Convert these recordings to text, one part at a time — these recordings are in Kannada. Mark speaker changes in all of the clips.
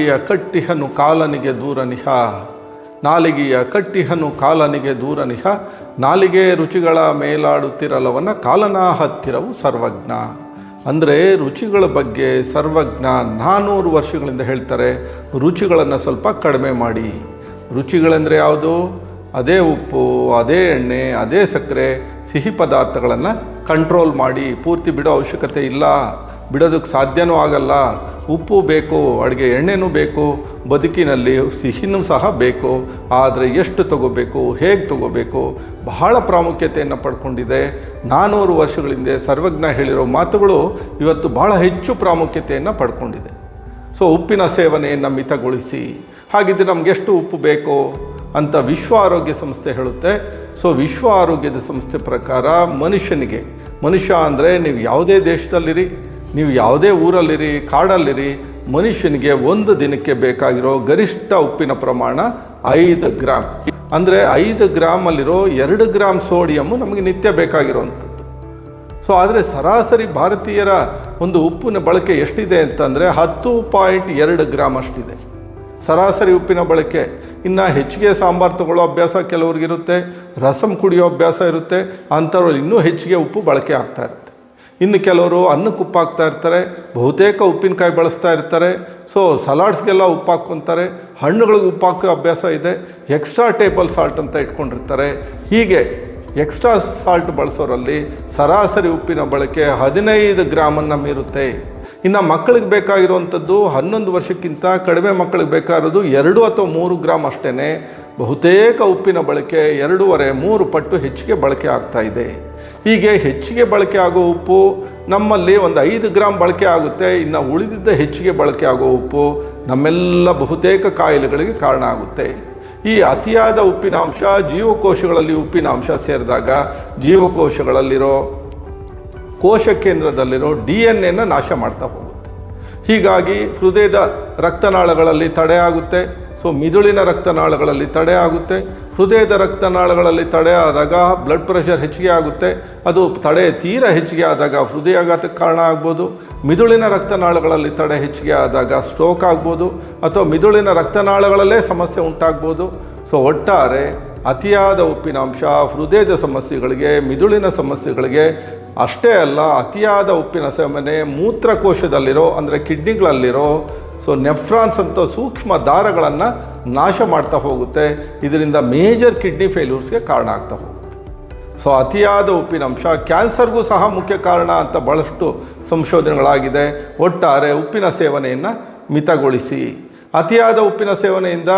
Speaker 1: ನಾಲಿಗೆಯ ಕಟ್ಟಿಹನು ಕಾಲನಿಗೆ ದೂರನಿಹ ನಾಲಿಗೆಯ ಕಟ್ಟಿಹನು ಕಾಲನಿಗೆ ದೂರನಿಹ ನಾಲಿಗೆ ರುಚಿಗಳ ಮೇಲಾಡುತ್ತಿರಲವನ ಕಾಲನ ಹತ್ತಿರವು ಸರ್ವಜ್ಞ. ಅಂದರೆ ರುಚಿಗಳ ಬಗ್ಗೆ ಸರ್ವಜ್ಞ ನಾನ್ನೂರು ವರ್ಷಗಳಿಂದ ಹೇಳ್ತಾರೆ, ರುಚಿಗಳನ್ನು ಸ್ವಲ್ಪ ಕಡಿಮೆ ಮಾಡಿ. ರುಚಿಗಳೆಂದರೆ ಯಾವುದು? ಅದೇ ಉಪ್ಪು, ಅದೇ ಎಣ್ಣೆ, ಅದೇ ಸಕ್ಕರೆ, ಸಿಹಿ ಪದಾರ್ಥಗಳನ್ನು ಕಂಟ್ರೋಲ್ ಮಾಡಿ, ಪೂರ್ತಿ ಬಿಡೋ ಅವಶ್ಯಕತೆ ಇಲ್ಲ. ಬಿಡೋದಕ್ಕೆ ಸಾಧ್ಯನೂ ಆಗಲ್ಲ. ಉಪ್ಪು ಬೇಕು, ಅಡುಗೆ ಎಣ್ಣೆನೂ ಬೇಕು, ಬದುಕಿನಲ್ಲಿ ಸಿಹಿನೂ ಸಹ ಬೇಕು. ಆದರೆ ಎಷ್ಟು ತಗೋಬೇಕು, ಹೇಗೆ ತಗೋಬೇಕು, ಬಹಳ ಪ್ರಾಮುಖ್ಯತೆಯನ್ನು ಪಡ್ಕೊಂಡಿದೆ. ನಾನ್ನೂರು ವರ್ಷಗಳಿಂದ ಸರ್ವಜ್ಞ ಹೇಳಿರೋ ಮಾತುಗಳು ಇವತ್ತು ಬಹಳ ಹೆಚ್ಚು ಪ್ರಾಮುಖ್ಯತೆಯನ್ನು ಪಡ್ಕೊಂಡಿದೆ. ಸೊ ಉಪ್ಪಿನ ಸೇವನೆಯನ್ನು ಮಿತಗೊಳಿಸಿ. ಹಾಗಿದ್ರೆ ನಮ್ಗೆ ಎಷ್ಟು ಉಪ್ಪು ಬೇಕು ಅಂತ ವಿಶ್ವ ಆರೋಗ್ಯ ಸಂಸ್ಥೆ ಹೇಳುತ್ತೆ. ಸೊ ವಿಶ್ವ ಆರೋಗ್ಯದ ಸಂಸ್ಥೆ ಪ್ರಕಾರ ಮನುಷ್ಯನಿಗೆ, ಮನುಷ್ಯ ಅಂದರೆ ನೀವು ಯಾವುದೇ ದೇಶದಲ್ಲಿರಿ ನೀವು ಯಾವುದೇ ಊರಲ್ಲಿರಿ, ಕಾಡಲ್ಲಿರಿ, ಮನುಷ್ಯನಿಗೆ ಒಂದು ದಿನಕ್ಕೆ ಬೇಕಾಗಿರೋ ಗರಿಷ್ಠ ಉಪ್ಪಿನ ಪ್ರಮಾಣ ಐದು ಗ್ರಾಮ್ ಅಂದರೆ ಐದು ಗ್ರಾಮಲ್ಲಿರೋ ಎರಡು ಗ್ರಾಮ್ ಸೋಡಿಯಮ್ಮು ನಮಗೆ ನಿತ್ಯ ಬೇಕಾಗಿರುವಂಥದ್ದು ಸೊ ಆದರೆ ಸರಾಸರಿ ಭಾರತೀಯರ ಒಂದು ಉಪ್ಪಿನ ಬಳಕೆ ಎಷ್ಟಿದೆ ಅಂತಂದರೆ ಹತ್ತು ಪಾಯಿಂಟ್ ಎರಡು ಗ್ರಾಮ್ ಅಷ್ಟಿದೆ. ಸರಾಸರಿ ಉಪ್ಪಿನ ಬಳಕೆ. ಇನ್ನು ಹೆಚ್ಚಿಗೆ ಸಾಂಬಾರು ತಗೊಳ್ಳೋ ಅಭ್ಯಾಸ ಕೆಲವ್ರಿಗಿರುತ್ತೆ, ರಸಂ ಕುಡಿಯೋ ಅಭ್ಯಾಸ ಇರುತ್ತೆ, ಅಂಥವ್ರಲ್ಲಿ ಇನ್ನೂ ಹೆಚ್ಚಿಗೆ ಉಪ್ಪು ಬಳಕೆ ಆಗ್ತಾ ಇರುತ್ತೆ. ಇನ್ನು ಕೆಲವರು ಅನ್ನಕ್ಕೆ ಉಪ್ಪು ಹಾಕ್ತಾ ಇರ್ತಾರೆ, ಬಹುತೇಕ ಉಪ್ಪಿನಕಾಯಿ ಬಳಸ್ತಾ ಇರ್ತಾರೆ. ಸೊ ಸಲಾಡ್ಸ್ಗೆಲ್ಲ ಉಪ್ಪು ಹಾಕ್ಕೊತಾರೆ ಹಣ್ಣುಗಳಿಗೆ ಉಪ್ಪು ಅಭ್ಯಾಸ ಇದೆ. ಎಕ್ಸ್ಟ್ರಾ ಟೇಬಲ್ ಸಾಲ್ಟ್ ಅಂತ ಇಟ್ಕೊಂಡಿರ್ತಾರೆ. ಹೀಗೆ ಎಕ್ಸ್ಟ್ರಾ ಸಾಲ್ಟ್ ಬಳಸೋರಲ್ಲಿ ಸರಾಸರಿ ಉಪ್ಪಿನ ಬಳಕೆ ಹದಿನೈದು ಗ್ರಾಮನ್ನು ಮೀರುತ್ತೆ. ಇನ್ನು ಮಕ್ಕಳಿಗೆ ಬೇಕಾಗಿರುವಂಥದ್ದು ಹನ್ನೊಂದು ವರ್ಷಕ್ಕಿಂತ ಕಡಿಮೆ ಮಕ್ಕಳಿಗೆ ಬೇಕಾಗಿರೋದು ಎರಡು ಅಥವಾ ಮೂರು ಗ್ರಾಮ್ ಅಷ್ಟೇ ಬಹುತೇಕ ಉಪ್ಪಿನ ಬಳಕೆ ಎರಡೂವರೆ, ಮೂರು ಪಟ್ಟು ಹೆಚ್ಚಿಗೆ ಬಳಕೆ ಆಗ್ತಾ ಇದೆ. ಹೀಗೆ ಹೆಚ್ಚಿಗೆ ಬಳಕೆ ಆಗೋ ಉಪ್ಪು ನಮ್ಮಲ್ಲಿ ಒಂದು ಐದು ಗ್ರಾಮ್ ಬಳಕೆ ಆಗುತ್ತೆ. ಇನ್ನು ಉಳಿದಿದ್ದ ಹೆಚ್ಚಿಗೆ ಬಳಕೆ ಆಗೋ ಉಪ್ಪು ನಮ್ಮೆಲ್ಲ ಬಹುತೇಕ ಕಾಯಿಲೆಗಳಿಗೆ ಕಾರಣ ಆಗುತ್ತೆ. ಈ ಅತಿಯಾದ ಉಪ್ಪಿನಾಂಶ ಜೀವಕೋಶಗಳಲ್ಲಿ ಉಪ್ಪಿನಾಂಶ ಸೇರಿದಾಗ ಜೀವಕೋಶಗಳಲ್ಲಿರೋ ಕೋಶ ಕೇಂದ್ರದಲ್ಲಿರೋ ಡಿ ಎನ್ ಎನ ನಾಶ ಮಾಡ್ತಾ ಹೋಗುತ್ತೆ. ಹೀಗಾಗಿ ಹೃದಯದ ರಕ್ತನಾಳಗಳಲ್ಲಿ ತಡೆ ಆಗುತ್ತೆ. ಸೊ ಮಿದುಳಿನ ರಕ್ತನಾಳಗಳಲ್ಲಿ ತಡೆ ಆಗುತ್ತೆ. ಹೃದಯದ ರಕ್ತನಾಳಗಳಲ್ಲಿ ತಡೆ ಆದಾಗ ಬ್ಲಡ್ ಪ್ರೆಷರ್ ಹೆಚ್ಚಿಗೆ ಆಗುತ್ತೆ. ಅದು ತಡೆ ತೀರ ಹೆಚ್ಚಿಗೆ ಆದಾಗ ಹೃದಯಾಘಾತಕ್ಕೆ ಕಾರಣ ಆಗ್ಬೋದು. ಮಿದುಳಿನ ರಕ್ತನಾಳಗಳಲ್ಲಿ ತಡೆ ಹೆಚ್ಚಿಗೆ ಆದಾಗ ಸ್ಟ್ರೋಕ್ ಆಗ್ಬೋದು. ಅಥವಾ ಮಿದುಳಿನ ರಕ್ತನಾಳಗಳಲ್ಲೇ ಸಮಸ್ಯೆ ಉಂಟಾಗ್ಬೋದು. ಸೊ ಒಟ್ಟಾರೆ ಅತಿಯಾದ ಉಪ್ಪಿನಾಂಶ ಹೃದಯದ ಸಮಸ್ಯೆಗಳಿಗೆ, ಮಿದುಳಿನ ಸಮಸ್ಯೆಗಳಿಗೆ ಅಷ್ಟೇ ಅಲ್ಲ, ಅತಿಯಾದ ಉಪ್ಪಿನ ಸೇವನೆ ಮೂತ್ರಕೋಶದಲ್ಲಿರೋ, ಅಂದರೆ ಕಿಡ್ನಿಗಳಲ್ಲಿರೋ ಸೊ ನೆಫ್ರಾನ್ಸ್ ಅಂತ ಸೂಕ್ಷ್ಮ ದಾರಗಳನ್ನು ನಾಶ ಮಾಡ್ತಾ ಹೋಗುತ್ತೆ. ಇದರಿಂದ ಮೇಜರ್ ಕಿಡ್ನಿ ಫೇಲ್ಯೂರ್ಸ್ಗೆ ಕಾರಣ ಆಗ್ತಾ ಹೋಗುತ್ತೆ. ಸೊ ಅತಿಯಾದ ಉಪ್ಪಿನಂಶ ಕ್ಯಾನ್ಸರ್ಗೂ ಸಹ ಮುಖ್ಯ ಕಾರಣ ಅಂತ ಭಾಳಷ್ಟು ಸಂಶೋಧನೆಗಳಾಗಿದೆ. ಒಟ್ಟಾರೆ ಉಪ್ಪಿನ ಸೇವನೆಯನ್ನು ಮಿತಗೊಳಿಸಿ. ಅತಿಯಾದ ಉಪ್ಪಿನ ಸೇವನೆಯಿಂದ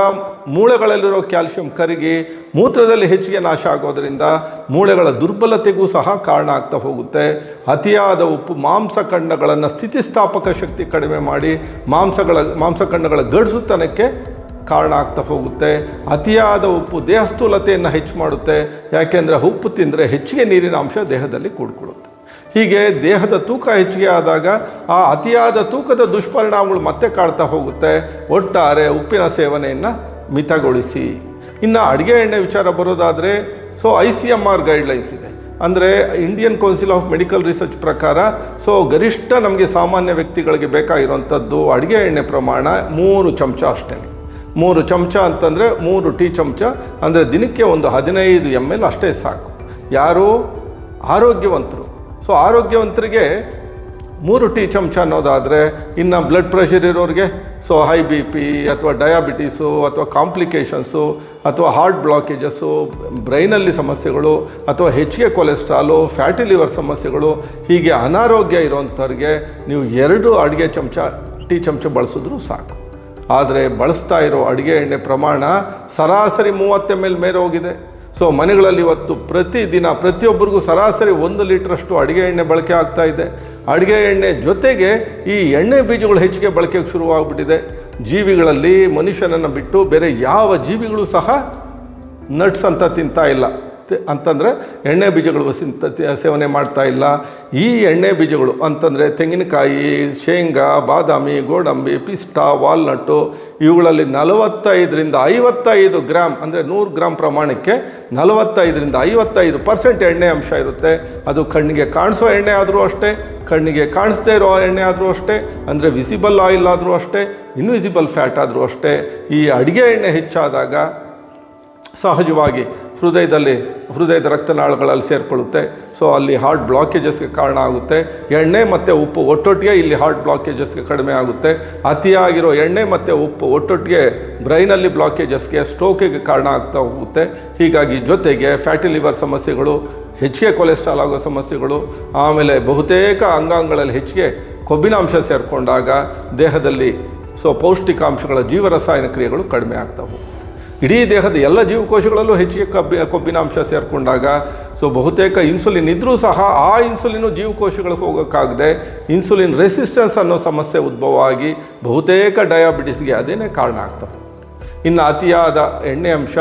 Speaker 1: ಮೂಳೆಗಳಲ್ಲಿರೋ ಕ್ಯಾಲ್ಸಿಯಂ ಕರಗಿ ಮೂತ್ರದಲ್ಲಿ ಹೆಚ್ಚಿಗೆ ನಾಶ ಆಗೋದರಿಂದ ಮೂಳೆಗಳ ದುರ್ಬಲತೆಗೂ ಸಹ ಕಾರಣ ಆಗ್ತಾ ಹೋಗುತ್ತೆ. ಅತಿಯಾದ ಉಪ್ಪು ಮಾಂಸಖಂಡಗಳನ್ನು ಸ್ಥಿತಿಸ್ಥಾಪಕ ಶಕ್ತಿ ಕಡಿಮೆ ಮಾಡಿ ಮಾಂಸಗಳ ಮಾಂಸಖಂಡಗಳ ಗಡಿಸುತ್ತನಕ್ಕೆ ಕಾರಣ ಆಗ್ತಾ ಹೋಗುತ್ತೆ. ಅತಿಯಾದ ಉಪ್ಪು ದೇಹಸ್ಥೂಲತೆಯನ್ನು ಹೆಚ್ಚು ಮಾಡುತ್ತೆ. ಯಾಕೆಂದರೆ ಉಪ್ಪು ತಿಂದರೆ ಹೆಚ್ಚಿಗೆ ನೀರಿನ ಅಂಶ ದೇಹದಲ್ಲಿ ಕೂಡ್ಕೊಳ್ಳುತ್ತೆ ಹೀಗೆ ದೇಹದ ತೂಕ ಹೆಚ್ಚಿಗೆ ಆದಾಗ ಆ ಅತಿಯಾದ ತೂಕದ ದುಷ್ಪರಿಣಾಮಗಳು ಮತ್ತೆ ಕಾಡ್ತಾ ಹೋಗುತ್ತೆ. ಒಟ್ಟಾರೆ ಉಪ್ಪಿನ ಸೇವನೆಯನ್ನು ಮಿತಗೊಳಿಸಿ. ಇನ್ನು ಅಡುಗೆ ಎಣ್ಣೆ ವಿಚಾರ ಬರೋದಾದರೆ so I C M R guidelines ಇದೆ. ಅಂದರೆ Indian council of medical research ಪ್ರಕಾರ ಸೊ ಗರಿಷ್ಠ ನಮಗೆ ಸಾಮಾನ್ಯ ವ್ಯಕ್ತಿಗಳಿಗೆ ಬೇಕಾಗಿರುವಂಥದ್ದು ಅಡುಗೆ ಎಣ್ಣೆ ಪ್ರಮಾಣ ಮೂರು ಚಮಚ ಅಷ್ಟೇ. ಮೂರು ಚಮಚ ಅಂತಂದರೆ ಮೂರು ಟೀ ಚಮಚ, ಅಂದರೆ ದಿನಕ್ಕೆ ಒಂದು ಹದಿನೈದು ಎಂ ಅಷ್ಟೇ ಸಾಕು. ಯಾರು? ಆರೋಗ್ಯವಂತರು. ಸೊ ಆರೋಗ್ಯವಂತರಿಗೆ ಮೂರು ಟೀ ಚಮಚ ಅನ್ನೋದಾದರೆ ಇನ್ನು ಬ್ಲಡ್ ಪ್ರೆಷರ್ ಇರೋರಿಗೆ ಸೊ ಹೈ ಬಿ ಪಿ ಅಥವಾ ಡಯಾಬಿಟೀಸು ಅಥವಾ ಕಾಂಪ್ಲಿಕೇಷನ್ಸು ಅಥವಾ ಹಾರ್ಟ್ ಬ್ಲಾಕೇಜಸ್ಸು ಬ್ರೈನಲ್ಲಿ ಸಮಸ್ಯೆಗಳು, ಅಥವಾ ಹೆಚ್ಚಿಗೆ ಕೊಲೆಸ್ಟ್ರಾಲು ಫ್ಯಾಟಿ ಲಿವರ್ ಸಮಸ್ಯೆಗಳು, ಹೀಗೆ ಅನಾರೋಗ್ಯ ಇರೋಂಥವ್ರಿಗೆ ನೀವು ಎರಡು ಅಡುಗೆ ಚಮಚ ಟೀ ಚಮಚ ಬಳಸಿದ್ರೂ ಸಾಕು. ಆದರೆ ಬಳಸ್ತಾ ಇರೋ ಅಡುಗೆ ಎಣ್ಣೆ ಪ್ರಮಾಣ ಸರಾಸರಿ ಮೂವತ್ತು ಎಲ್ ಮೇಲೆ ಹೋಗಿದೆ. ಸೊ ಮನೆಗಳಲ್ಲಿ ಇವತ್ತು ಪ್ರತಿದಿನ ಪ್ರತಿಯೊಬ್ಬರಿಗೂ ಸರಾಸರಿ ಒಂದು ಲೀಟ್ರಷ್ಟು ಅಡುಗೆ ಎಣ್ಣೆ ಬಳಕೆ ಆಗ್ತಾ ಇದೆ. ಅಡುಗೆ ಎಣ್ಣೆ ಜೊತೆಗೆ ಈ ಎಣ್ಣೆ ಬೀಜಗಳು ಹೆಚ್ಚಿಗೆ ಬಳಕೆಗೆ ಶುರುವಾಗ್ಬಿಟ್ಟಿದೆ. ಜೀವಿಗಳಲ್ಲಿ ಮನುಷ್ಯನನ್ನು ಬಿಟ್ಟು ಬೇರೆ ಯಾವ ಜೀವಿಗಳು ಸಹ ನಟ್ಸ್ ಅಂತ ತಿಂತಾ ಇಲ್ಲ. ಅಂತಂದರೆ ಎಣ್ಣೆ ಬೀಜಗಳು ಸಿಂತ ಸೇವನೆ ಮಾಡ್ತಾ ಇಲ್ಲ. ಈ ಎಣ್ಣೆ ಬೀಜಗಳು ಅಂತಂದರೆ ತೆಂಗಿನಕಾಯಿ, ಶೇಂಗಾ, ಬಾದಾಮಿ, ಗೋಡಂಬಿ, ಪಿಸ್ತಾ, ವಾಲ್ನಟ್ಟು ಇವುಗಳಲ್ಲಿ ನಲವತ್ತೈದರಿಂದ ಐವತ್ತೈದು ಗ್ರಾಮ್ ಅಂದರೆ ನೂರು ಗ್ರಾಮ್ ಪ್ರಮಾಣಕ್ಕೆ ನಲವತ್ತೈದರಿಂದ ಐವತ್ತೈದು ಪರ್ಸೆಂಟ್ ಎಣ್ಣೆ ಅಂಶ ಇರುತ್ತೆ. ಅದು ಕಣ್ಣಿಗೆ ಕಾಣಿಸೋ ಎಣ್ಣೆ ಆದರೂ ಅಷ್ಟೇ, ಕಣ್ಣಿಗೆ ಕಾಣಿಸ್ದೇ ಇರೋ ಎಣ್ಣೆ ಆದರೂ ಅಷ್ಟೇ, ಅಂದರೆ ವಿಸಿಬಲ್ ಆಯಿಲ್ ಆದರೂ ಅಷ್ಟೇ ಇನ್ವಿಸಿಬಲ್ ಫ್ಯಾಟ್ ಆದರೂ ಅಷ್ಟೇ. ಈ ಅಡುಗೆ ಎಣ್ಣೆ ಹೆಚ್ಚಾದಾಗ ಸಹಜವಾಗಿ ಹೃದಯದಲ್ಲಿ, ಹೃದಯದ ರಕ್ತನಾಳಗಳಲ್ಲಿ ಸೇರಿಕೊಳ್ಳುತ್ತೆ. ಸೊ ಅಲ್ಲಿ ಹಾರ್ಟ್ ಬ್ಲಾಕೇಜಸ್ಗೆ ಕಾರಣ ಆಗುತ್ತೆ. ಎಣ್ಣೆ ಮತ್ತು ಉಪ್ಪು ಒಟ್ಟೊಟ್ಟಿಗೆ ಇಲ್ಲಿ ಹಾರ್ಟ್ ಬ್ಲಾಕೇಜಸ್ಗೆ ಕಡಿಮೆ ಆಗುತ್ತೆ. ಅತಿಯಾಗಿರೋ ಎಣ್ಣೆ ಮತ್ತು ಉಪ್ಪು ಒಟ್ಟೊಟ್ಟಿಗೆ ಬ್ರೈನಲ್ಲಿ ಬ್ಲಾಕೇಜಸ್ಗೆ ಸ್ಟ್ರೋಕಿಗೆ ಕಾರಣ ಆಗ್ತಾ ಹೋಗುತ್ತೆ. ಹೀಗಾಗಿ ಜೊತೆಗೆ ಫ್ಯಾಟಿ ಲಿವರ್ ಸಮಸ್ಯೆಗಳು ಹೆಚ್ಚಿಗೆ ಕೊಲೆಸ್ಟ್ರಾಲ್ ಆಗೋ ಸಮಸ್ಯೆಗಳು, ಆಮೇಲೆ ಬಹುತೇಕ ಅಂಗಾಂಗಗಳಲ್ಲಿ ಹೆಚ್ಚಿಗೆ ಕೊಬ್ಬಿನಾಂಶ ಸೇರಿಕೊಂಡಾಗ ದೇಹದಲ್ಲಿ ಸೊ ಪೌಷ್ಟಿಕಾಂಶಗಳ ಜೀವರಸಾಯನ ಕ್ರಿಯೆಗಳು ಕಡಿಮೆ ಆಗ್ತಾ ಹೋಗುತ್ತೆ. ಇಡೀ ದೇಹದ ಎಲ್ಲ ಜೀವಕೋಶಗಳಲ್ಲೂ ಹೆಚ್ಚಿಗೆ ಕಬ್ಬಿ, ಕೊಬ್ಬಿನಾಂಶ ಸೇರಿಕೊಂಡಾಗ ಸೊ ಬಹುತೇಕ ಇನ್ಸುಲಿನ್ ಇದ್ದರೂ ಸಹ ಆ ಇನ್ಸುಲಿನು ಜೀವಕೋಶಗಳಿಗೆ ಹೋಗೋಕ್ಕಾಗದೆ ಇನ್ಸುಲಿನ್ ರೆಸಿಸ್ಟೆನ್ಸ್ ಅನ್ನೋ ಸಮಸ್ಯೆ ಉದ್ಭವ ಆಗಿ ಬಹುತೇಕ ಡಯಾಬಿಟಿಸ್ಗೆ ಅದೇನೇ ಕಾರಣ ಆಗ್ತವೆ ಇನ್ನು ಅತಿಯಾದ ಎಣ್ಣೆ ಅಂಶ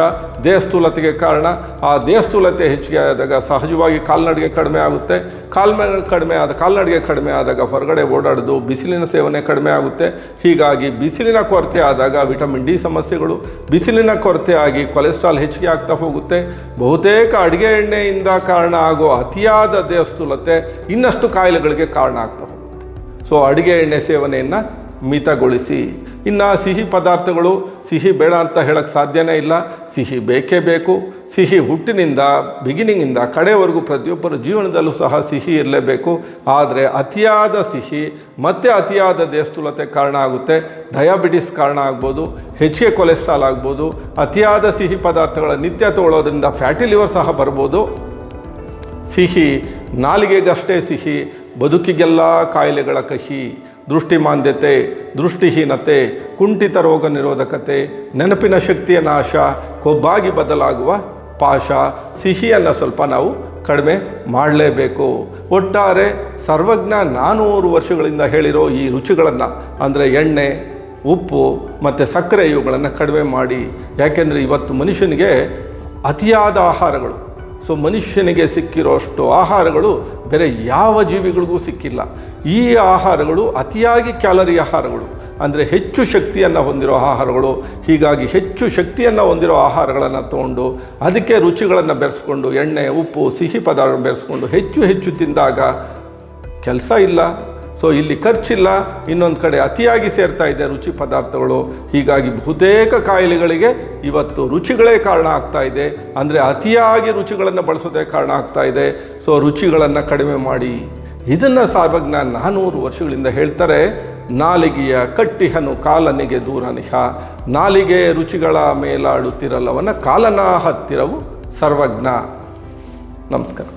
Speaker 1: ದೇಹಸ್ಥೂಲತೆಗೆ ಕಾರಣ. ಆ ದೇಹಸ್ಥೂಲತೆ ಹೆಚ್ಚಿಗೆ ಆದಾಗ ಸಹಜವಾಗಿ ಕಾಲ್ನಡಿಗೆ ಕಡಿಮೆ ಆಗುತ್ತೆ. ಕಾಲ್ಮೆ ಕಡಿಮೆ ಆದ ಕಾಲ್ನಡಿಗೆ ಕಡಿಮೆ ಆದಾಗ ಹೊರಗಡೆ ಓಡಾಡೋದು, ಬಿಸಿಲಿನ ಸೇವನೆ ಕಡಿಮೆ ಆಗುತ್ತೆ. ಹೀಗಾಗಿ ಬಿಸಿಲಿನ ಕೊರತೆ ಆದಾಗ ವಿಟಮಿನ್ ಡಿ ಸಮಸ್ಯೆಗಳು, ಬಿಸಿಲಿನ ಕೊರತೆ ಆಗಿ ಕೊಲೆಸ್ಟ್ರಾಲ್ ಹೆಚ್ಚಿಗೆ ಆಗ್ತಾ ಹೋಗುತ್ತೆ. ಬಹುತೇಕ ಅಡುಗೆ ಎಣ್ಣೆಯಿಂದ ಕಾರಣ ಆಗೋ ಅತಿಯಾದ ದೇಹಸ್ಥೂಲತೆ ಇನ್ನಷ್ಟು ಕಾಯಿಲೆಗಳಿಗೆ ಕಾರಣ ಆಗ್ತಾ ಹೋಗುತ್ತೆ. ಸೊ ಅಡುಗೆ ಎಣ್ಣೆ ಸೇವನೆಯನ್ನು ಮಿತಗೊಳಿಸಿ. ಇನ್ನು ಸಿಹಿ ಪದಾರ್ಥಗಳು, ಸಿಹಿ ಬೇಡ ಅಂತ ಹೇಳಕ್ಕೆ ಸಾಧ್ಯನೇ ಇಲ್ಲ. ಸಿಹಿ ಬೇಕೇ ಬೇಕು. ಸಿಹಿ ಹುಟ್ಟಿನಿಂದ ಬಿಗಿನಿಂಗಿಂದ ಕಡೆವರೆಗೂ ಪ್ರತಿಯೊಬ್ಬರ ಜೀವನದಲ್ಲೂ ಸಹ ಸಿಹಿ ಇರಲೇಬೇಕು. ಆದರೆ ಅತಿಯಾದ ಸಿಹಿ, ಮತ್ತೆ ಅತಿಯಾದ ದೇಸ್ತುಲತೆ ಕಾರಣ ಆಗುತ್ತೆ. ಡಯಾಬಿಟಿಸ್ ಕಾರಣ ಆಗ್ಬೋದು ಹೆಚ್ಚಿಗೆ ಕೊಲೆಸ್ಟ್ರಾಲ್ ಆಗ್ಬೋದು, ಅತಿಯಾದ ಸಿಹಿ ಪದಾರ್ಥಗಳ ನಿತ್ಯ ತಗೊಳ್ಳೋದ್ರಿಂದ ಫ್ಯಾಟಿ ಲಿವರ್ ಸಹ ಬರ್ಬೋದು. ಸಿಹಿ, ನಾಲಿಗೆಗಷ್ಟೇ ಸಿಹಿ, ಬದುಕಿಗೆಲ್ಲ ಕಾಯಿಲೆಗಳ ಕಹಿ ದೃಷ್ಟಿಮಾಂದ್ಯತೆ, ದೃಷ್ಟಿಹೀನತೆ, ಕುಂಠಿತ ರೋಗ ನಿರೋಧಕತೆ, ನೆನಪಿನ ಶಕ್ತಿಯ ನಾಶ, ಕೊಬ್ಬಾಗಿ ಬದಲಾಗುವ ಪಾಶ, ಸಿಹಿಯನ್ನು ಸ್ವಲ್ಪ ನಾವು ಕಡಿಮೆ ಮಾಡಲೇಬೇಕು. ಒಟ್ಟಾರೆ ಸರ್ವಜ್ಞ ನಾನೂರು ವರ್ಷಗಳಿಂದ ಹೇಳಿರೋ ಈ ರುಚಿಗಳನ್ನು, ಅಂದರೆ ಎಣ್ಣೆ, ಉಪ್ಪು ಮತ್ತು ಸಕ್ಕರೆ ಇವುಗಳನ್ನು ಕಡಿಮೆ ಮಾಡಿ. ಯಾಕೆಂದರೆ ಇವತ್ತು ಮನುಷ್ಯನಿಗೆ ಅತಿಯಾದ ಆಹಾರಗಳು ಸೊ ಮನುಷ್ಯನಿಗೆ ಸಿಕ್ಕಿರೋಷ್ಟು ಆಹಾರಗಳು ಬೇರೆ ಯಾವ ಜೀವಿಗಳಿಗೂ ಸಿಕ್ಕಿಲ್ಲ. ಈ ಆಹಾರಗಳು ಅತಿಯಾಗಿ ಕ್ಯಾಲರಿ ಆಹಾರಗಳು. ಅಂದರೆ ಹೆಚ್ಚು ಶಕ್ತಿಯನ್ನು ಹೊಂದಿರೋ ಆಹಾರಗಳು, ಹೀಗಾಗಿ ಹೆಚ್ಚು ಶಕ್ತಿಯನ್ನು ಹೊಂದಿರೋ ಆಹಾರಗಳನ್ನು ತಗೊಂಡು ಅದಕ್ಕೆ ರುಚಿಗಳನ್ನು ಬೆರೆಸ್ಕೊಂಡು ಎಣ್ಣೆ, ಉಪ್ಪು, ಸಿಹಿ ಪದಾರ್ಥ ಬೆರೆಸ್ಕೊಂಡು ಹೆಚ್ಚು ಹೆಚ್ಚು ತಿಂದಾಗ ಕೆಲಸ ಇಲ್ಲ. ಸೊ ಇಲ್ಲಿ ಖರ್ಚಿಲ್ಲ, ಇನ್ನೊಂದು ಕಡೆ ಅತಿಯಾಗಿ ಸೇರ್ತಾ ಇದೆ ರುಚಿ ಪದಾರ್ಥಗಳು. ಹೀಗಾಗಿ ಬಹುತೇಕ ಕಾಯಿಲೆಗಳಿಗೆ ಇವತ್ತು ರುಚಿಗಳೇ ಕಾರಣ ಆಗ್ತಾ ಇದೆ. ಅಂದರೆ ಅತಿಯಾಗಿ ರುಚಿಗಳನ್ನು ಬಳಸೋದೇ ಕಾರಣ ಆಗ್ತಾ ಇದೆ. ಸೊ ರುಚಿಗಳನ್ನು ಕಡಿಮೆ ಮಾಡಿ. ಇದನ್ನು ಸಾರ್ವಜ್ಞ ನಾನೂರು ವರ್ಷಗಳಿಂದ ಹೇಳ್ತಾರೆ, ನಾಲಿಗೆಯ ಕಟ್ಟಿಹನು ಕಾಲನಿಗೆ ದೂರನಿಹ. ನಾಲಿಗೆ ರುಚಿಗಳ ಮೇಲಾಡುತ್ತಿರಲ್ಲವನ್ನ ಕಾಲನ ಹತ್ತಿರವು ಸರ್ವಜ್ಞ. ನಮಸ್ಕಾರ.